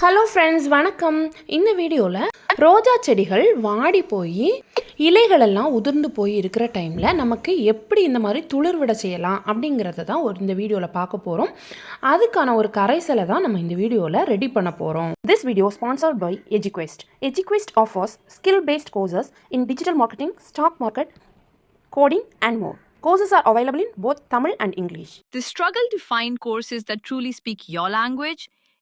Hello friends வணக்கம் இந்த வீடியோவில் ரோஜா செடிகள் வாடி போய் இலைகளெல்லாம் உதிர்ந்து போய் இருக்கிற டைமில் நமக்கு எப்படி இந்த மாதிரி துளிர் விட செய்யலாம் அப்படிங்கிறத தான் ஒரு இந்த வீடியோவில் பார்க்க போகிறோம் அதுக்கான ஒரு கரைசலை தான் நம்ம இந்த வீடியோவில் ரெடி பண்ண போகிறோம் this video sponsored by Ejiquest Ejiquest offers skill based courses in digital marketing stock market coding and more Courses are available in both Tamil and English. The struggle to find courses that truly speak your language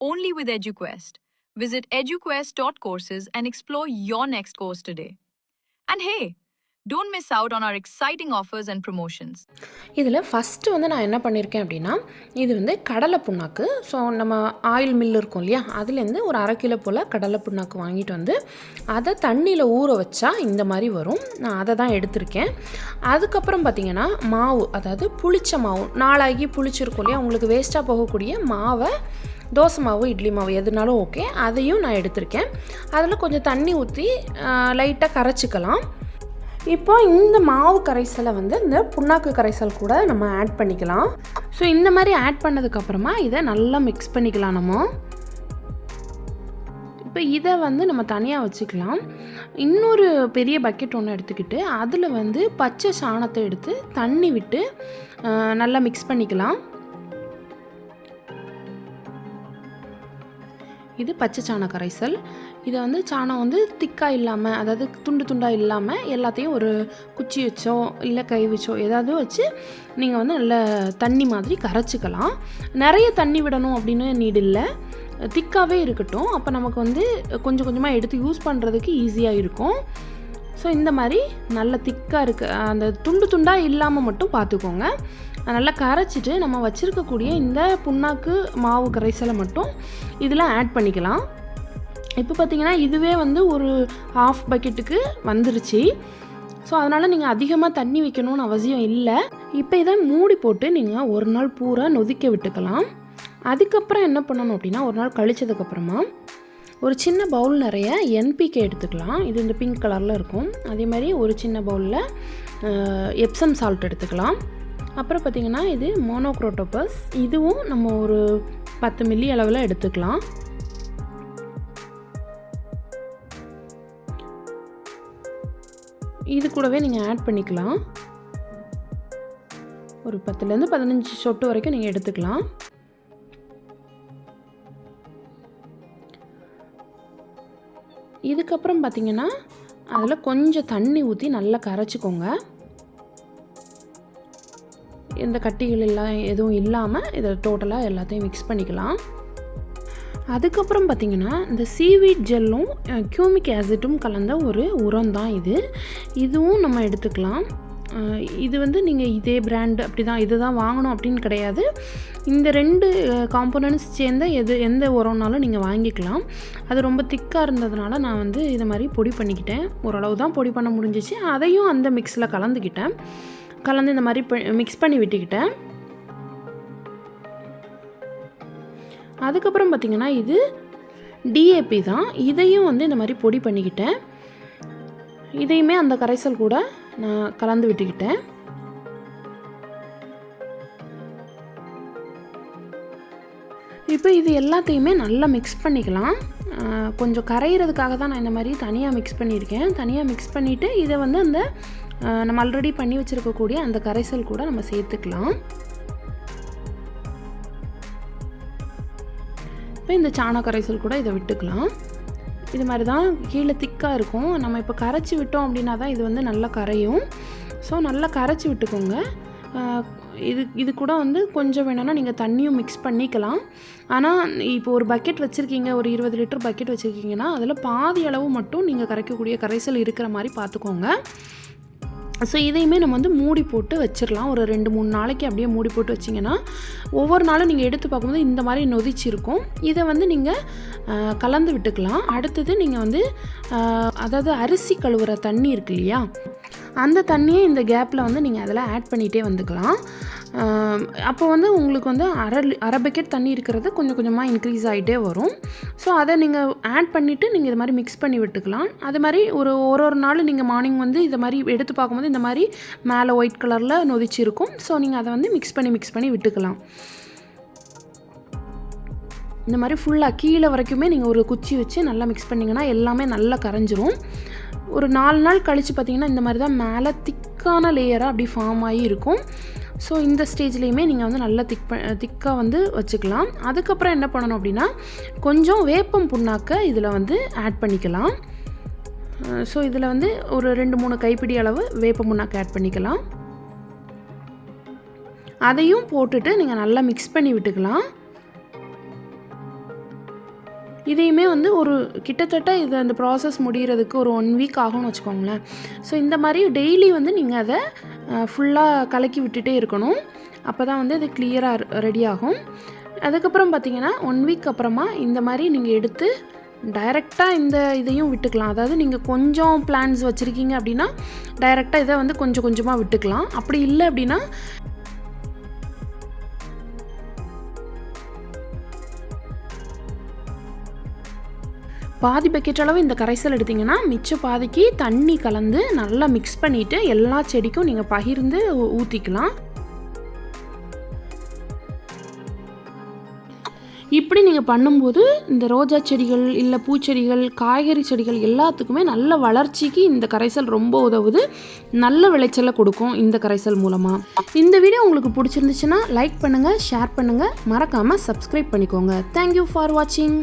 only with EduQuest. Visit eduquest.courses and explore your next course today. And hey, don't miss out on our exciting offers and promotions இதில் first வந்து நான் என்ன பண்ணியிருக்கேன் அப்படின்னா இது வந்து கடலை புண்ணாக்கு. ஸோ நம்ம ஆயில் மில் இருக்கும் இல்லையா? அதுலேருந்து ஒரு அரை கிலோ போல் கடலை புண்ணாக்கு வாங்கிட்டு வந்து அதை தண்ணியில் ஊற வச்சா இந்த மாதிரி வரும். நான் அதை தான் எடுத்திருக்கேன். அதுக்கப்புறம் பார்த்திங்கன்னா மாவு அதாவது புளிச்ச மாவு நாளாகி புளிச்சிருக்கும் இல்லையா? உங்களுக்கு வேஸ்ட்டாக போகக்கூடிய மாவை தோசை மாவு இட்லி மாவு எதுனாலும் ஓகே அதையும் நான் எடுத்திருக்கேன். அதில் கொஞ்சம் தண்ணி ஊற்றி லைட்டாக கரைச்சிக்கலாம். இப்போ இந்த மாவு கரைசலை வந்து இந்த புண்ணாக்கு கரைசல் கூட நம்ம ஆட் பண்ணிக்கலாம். ஸோ இந்த மாதிரி ஆட் பண்ணதுக்கப்புறமா இதை நல்லா மிக்ஸ் பண்ணிக்கலாம் நம்ம. இப்போ இதை வந்து நம்ம தனியாக வச்சுக்கலாம். இன்னொரு பெரிய பக்கெட் ஒன்று எடுத்துக்கிட்டு அதில் வந்து பச்சை சாணத்தை எடுத்து தண்ணி விட்டு நல்லா மிக்ஸ் பண்ணிக்கலாம். இது பச்சை சாண கரைசல் இதை வந்து சாணம் வந்து திக்காக இல்லாமல் அதாவது துண்டு துண்டாக இல்லாமல் எல்லாத்தையும் ஒரு குச்சி வச்சோ இல்லை கை வச்சோ ஏதாவது வச்சு நீங்கள் வந்து நல்ல தண்ணி மாதிரி கரைச்சிக்கலாம். நிறைய தண்ணி விடணும் அப்படின்னு நீடு இல்லை. திக்காகவே இருக்கட்டும். அப்போ நமக்கு வந்து கொஞ்சம் கொஞ்சமாக எடுத்து யூஸ் பண்ணுறதுக்கு ஈஸியாக இருக்கும். ஸோ இந்த மாதிரி நல்ல திக்காக இருக்க அந்த துண்டு துண்டாக இல்லாமல் மட்டும் பார்த்துக்கோங்க. நல்லா கரைச்சிட்டு நம்ம வச்சுருக்கக்கூடிய இந்த புண்ணாக்கு மாவு கரைசலை மட்டும் இதில் ஆட் பண்ணிக்கலாம். இப்போ பார்த்தீங்கன்னா இதுவே வந்து ஒரு ஹாஃப் பக்கெட்டுக்கு வந்துருச்சு. ஸோ அதனால் நீங்கள் அதிகமாக தண்ணி வைக்கணும்னு அவசியம் இல்லை. இப்போ இதை மூடி போட்டு நீங்கள் ஒரு நாள் பூரா நொதிக்க விட்டுக்கலாம். அதுக்கப்புறம் என்ன பண்ணணும் அப்படின்னா ஒரு நாள் கழிச்சதுக்கப்புறமா ஒரு சின்ன பவுல் நிறைய என்பிகே எடுத்துக்கலாம். இது இந்த பிங்க் கலரில் இருக்கும். அதே மாதிரி ஒரு சின்ன பவுலில் எப்சம் சால்ட் எடுத்துக்கலாம். அப்புறம் பார்த்திங்கன்னா இது மோனோக்ரோட்டோபஸ் இதுவும் நம்ம ஒரு பத்து மில்லி அளவில் எடுத்துக்கலாம். இது கூடவே நீங்கள் ஆட் பண்ணிக்கலாம். ஒரு பத்துலேருந்து பதினஞ்சு சொட்டு வரைக்கும் நீங்கள் எடுத்துக்கலாம். இதுக்கப்புறம் பார்த்தீங்கன்னா அதில் கொஞ்சம் தண்ணி ஊற்றி நல்லா கரைச்சிக்கோங்க. இந்த கட்டிகள் எல்லாம் எதுவும் இல்லாமல் இதை டோட்டலாக எல்லாத்தையும் மிக்ஸ் பண்ணிக்கலாம். அதுக்கப்புறம் பார்த்திங்கன்னா இந்த சீவீட் ஜெல்லும் கியூமிக் ஆசிட்டும் கலந்த ஒரு உரம் தான் இது. இதுவும் நம்ம எடுத்துக்கலாம். இது வந்து நீங்கள் இதே பிராண்டு அப்படி தான் இது தான் வாங்கணும் அப்படின்னு கிடையாது. இந்த ரெண்டு காம்போனன்ட்ஸ் சேர்ந்த எது எந்த உரம்னாலும் நீங்கள் வாங்கிக்கலாம். அது ரொம்ப திக்காக இருந்ததுனால நான் வந்து இதை மாதிரி பொடி பண்ணிக்கிட்டேன். ஓரளவு தான் பொடி பண்ண முடிஞ்சிச்சு. அதையும் அந்த மிக்ஸில் கலந்துக்கிட்டேன். கலந்து இந்த மாதிரி மிக்ஸ் பண்ணி விட்டுக்கிட்டேன். அதுக்கப்புறம் பார்த்திங்கன்னா இது டிஏபி தான். இதையும் வந்து இந்த மாதிரி பொடி பண்ணிக்கிட்டேன். இதையுமே அந்த கரைசல் கூட நான் கலந்து விட்டுக்கிட்டேன். இப்போ இது எல்லாத்தையுமே நல்லா மிக்ஸ் பண்ணிக்கலாம். கொஞ்சம் கரையிறதுக்காக தான் நான் இந்த மாதிரி தனியாக மிக்ஸ் பண்ணியிருக்கேன். தனியாக மிக்ஸ் பண்ணிவிட்டு இதை வந்து அந்த நம்ம ஆல்ரெடி பண்ணி வச்சுருக்கக்கூடிய அந்த கரைசல் கூட நம்ம சேர்த்துக்கலாம். இப்போ இந்த சாண கரைசல் கூட இதை விட்டுக்கலாம். இது மாதிரி தான் கீழே திக்காக இருக்கும். நம்ம இப்போ கரைச்சி விட்டோம் அப்படின்னா தான் இது வந்து நல்லா கரையும். ஸோ நல்லா கரைச்சி விட்டுக்கோங்க. இது இது கூட வந்து கொஞ்சம் வேணும்னா நீங்கள் தண்ணியும் மிக்ஸ் பண்ணிக்கலாம். ஆனால் இப்போ ஒரு பக்கெட் வச்சுருக்கீங்க ஒரு இருபது லிட்டர் பக்கெட் வச்சுருக்கீங்கன்னா அதில் பாதி அளவு மட்டும் நீங்கள் கரைக்கக்கூடிய கரைசல் இருக்கிற மாதிரி பார்த்துக்கோங்க. ஸோ இதையுமே நம்ம வந்து மூடி போட்டு வச்சிடலாம் ஒரு ரெண்டு மூணு நாளைக்கு அப்படியே மூடி போட்டு வச்சிங்கன்னா ஒவ்வொரு நாளும் நீங்கள் எடுத்து பார்க்கும்போது இந்த மாதிரி நொதிச்சு இருக்கும் இதை வந்து நீங்கள் கலந்து விட்டுக்கலாம். அடுத்தது நீங்கள் வந்து அதாவது அரிசி கழுவுற தண்ணி இருக்கு இல்லையா? அந்த தண்ணியை இந்த கேப்பில் வந்து நீங்கள் அதில் ஆட் பண்ணிகிட்டே வந்துக்கலாம். அப்போ வந்து உங்களுக்கு வந்து அரை அரை பக்கெட் தண்ணி இருக்கிறது கொஞ்சம் கொஞ்சமாக இன்க்ரீஸ் ஆகிட்டே வரும். ஸோ அதை நீங்கள் ஆட் பண்ணிவிட்டு நீங்கள் இது மாதிரி மிக்ஸ் பண்ணி விட்டுக்கலாம். அது மாதிரி ஒரு ஒரு ஒரு நாள் நீங்கள் மார்னிங் வந்து இதை மாதிரி எடுத்து பார்க்கும்போது இந்த மாதிரி மேலே ஒயிட் கலரில் நொதிச்சிருக்கும். ஸோ நீங்கள் அதை வந்து மிக்ஸ் பண்ணி மிக்ஸ் பண்ணி விட்டுக்கலாம். இந்த மாதிரி ஃபுல்லாக கீழே வரைக்குமே நீங்கள் ஒரு குச்சி வச்சு நல்லா மிக்ஸ் பண்ணிங்கன்னா எல்லாமே நல்லா கரைஞ்சிரும். ஒரு நாலு நாள் கழித்து பார்த்தீங்கன்னா இந்த மாதிரி தான் மேலே திக்கான லேயராக அப்படி ஃபார்ம் ஆகி இருக்கும். ஸோ இந்த ஸ்டேஜ்லேயுமே நீங்கள் வந்து நல்லா திக் ப திக்காக வந்து வச்சுக்கலாம். அதுக்கப்புறம் என்ன பண்ணணும் அப்படின்னா கொஞ்சம் வேப்பம் புண்ணாக்க இதில் வந்து ஆட் பண்ணிக்கலாம். ஸோ இதில் வந்து ஒரு ரெண்டு மூணு கைப்பிடி அளவு வேப்ப புண்ணாக்கு ஆட் பண்ணிக்கலாம். அதையும் போட்டுட்டு நீங்கள் நல்லா மிக்ஸ் பண்ணி விட்டுக்கலாம். இதையுமே வந்து ஒரு கிட்டத்தட்ட இது அந்த ப்ராசஸ் முடிகிறதுக்கு ஒரு ஒன் வீக் ஆகும்னு வச்சுக்கோங்களேன். ஸோ இந்த மாதிரி டெய்லி வந்து நீங்கள் அதை ஃபுல்லாக கலக்கி விட்டுட்டே இருக்கணும். அப்போ தான் வந்து அது கிளியராக ரெடி ஆகும். அதுக்கப்புறம் பார்த்தீங்கன்னா ஒன் வீக் அப்புறமா இந்த மாதிரி நீங்கள் எடுத்து டைரெக்டாக இந்த இதையும் விட்டுக்கலாம். அதாவது நீங்கள் கொஞ்சம் பிளான்ஸ் வச்சுருக்கீங்க அப்படின்னா டைரெக்டாக இதை வந்து கொஞ்சம் கொஞ்சமாக விட்டுக்கலாம். அப்படி இல்லை அப்படின்னா பாதி பக்கெட் அளவு இந்த கரைசல் எடுத்திங்கன்னா மிச்ச பாதிக்கு தண்ணி கலந்து நல்லா மிக்ஸ் பண்ணிவிட்டு எல்லா செடிக்கும் நீங்கள் பகிர்ந்து ஊற்றிக்கலாம் இப்படி நீங்கள் பண்ணும்போது இந்த ரோஜா செடிகள் இல்லை பூச்செடிகள் காய்கறி செடிகள் எல்லாத்துக்குமே நல்ல வளர்ச்சிக்கு இந்த கரைசல் ரொம்ப உதவுது. நல்ல விளைச்சலை கொடுக்கும் இந்த கரைசல் மூலமாக இந்த வீடியோ உங்களுக்கு பிடிச்சிருந்துச்சுன்னா லைக் பண்ணுங்கள் ஷேர் பண்ணுங்கள் மறக்காமல் சப்ஸ்கிரைப் பண்ணிக்கோங்க. தேங்க்யூ ஃபார் வாட்சிங்